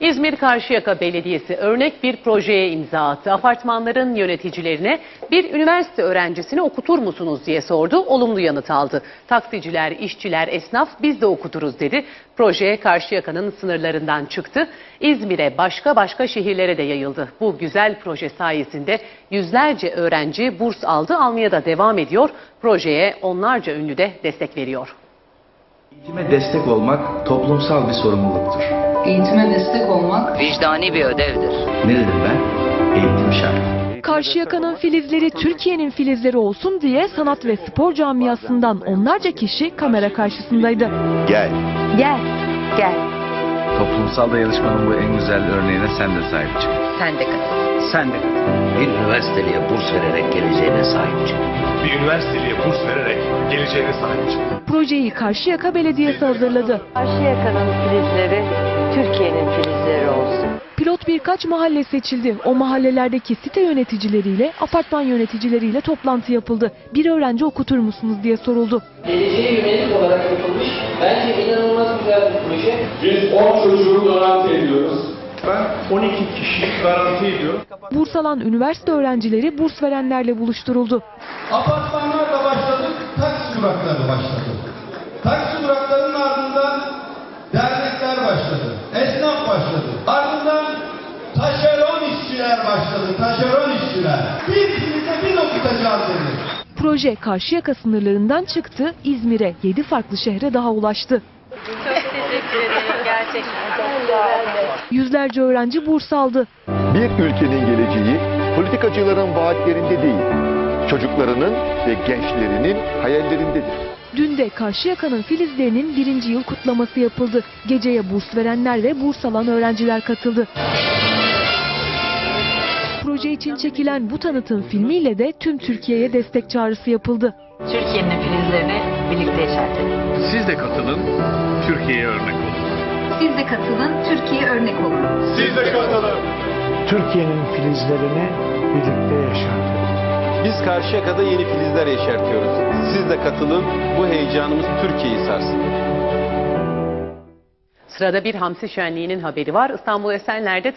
İzmir Karşıyaka Belediyesi örnek bir projeye imza attı. Apartmanların yöneticilerine bir üniversite öğrencisini okutur musunuz diye sordu. Olumlu yanıt aldı. Taksiciler, işçiler, esnaf biz de okuturuz dedi. Proje Karşıyaka'nın sınırlarından çıktı. İzmir'e başka başka şehirlere de yayıldı. Bu güzel proje sayesinde yüzlerce öğrenci burs aldı, almaya da devam ediyor. Projeye onlarca ünlü de destek veriyor. Eğitime destek olmak toplumsal bir sorumluluktur. Eğitime destek olmak vicdani bir ödevdir. Ne dedim ben? Eğitim şart. Karşıyaka'nın filizleri Türkiye'nin filizleri olsun diye sanat ve spor camiasından onlarca kişi kamera karşısındaydı. Gel. Gel, gel. Toplumsal dayanışmanın bu en güzel örneğine sen de sahip çık. Sen de katıl. Sen de katıl. bir üniversiteliye burs vererek geleceğine sahip çık. Bir üniversiteliye burs vererek geleceğine sahip çık. Projeyi Karşıyaka Belediyesi hazırladı. Karşıyaka'nın filizleri. Pilot birkaç mahalle seçildi. O mahallelerdeki site yöneticileriyle, apartman yöneticileriyle toplantı yapıldı. Bir öğrenci okutur musunuz diye soruldu. geleceğe yönelik olarak yapılmış bence inanılmaz güzel bir proje. Biz 10 çocuğu garanti ediyoruz. Ben 12 kişi garanti ediyorum. Burs alan üniversite öğrencileri burs verenlerle buluşturuldu. Apartmanlarla başladık, taksi durakları başladı. Taksi duraklarının ardından dernekler başladı, esnaf başladı. Ardından taşeron işçiler başladı, taşeron işçiler. Bir filize biz okutacağız dedi. Proje Karşıyaka sınırlarından çıktı, İzmir'e 7 farklı şehre daha ulaştı. Yüzlerce öğrenci burs aldı. Bir ülkenin geleceği politikacıların vaatlerinde değil, çocuklarının ve gençlerinin hayallerindedir. Dün de Karşıyaka'nın filizlerinin birinci yıl kutlaması yapıldı. Geceye burs verenler ve burs alan öğrenciler katıldı. İçin çekilen bu tanıtım filmiyle de tüm Türkiye'ye destek çağrısı yapıldı. Türkiye'nin filizlerini birlikte yeşertelim. Siz de katılın, Türkiye'ye örnek olun. Siz de katılın, Türkiye örnek olun. Siz de katılın. Türkiye'nin filizlerini birlikte yaşardık. Biz Karşıyaka'da yeni filizler yeşertiyoruz. Siz de katılın, bu heyecanımız Türkiye'yi sarsın. Sırada bir hamsi şenliğinin haberi var. İstanbul Esenler'de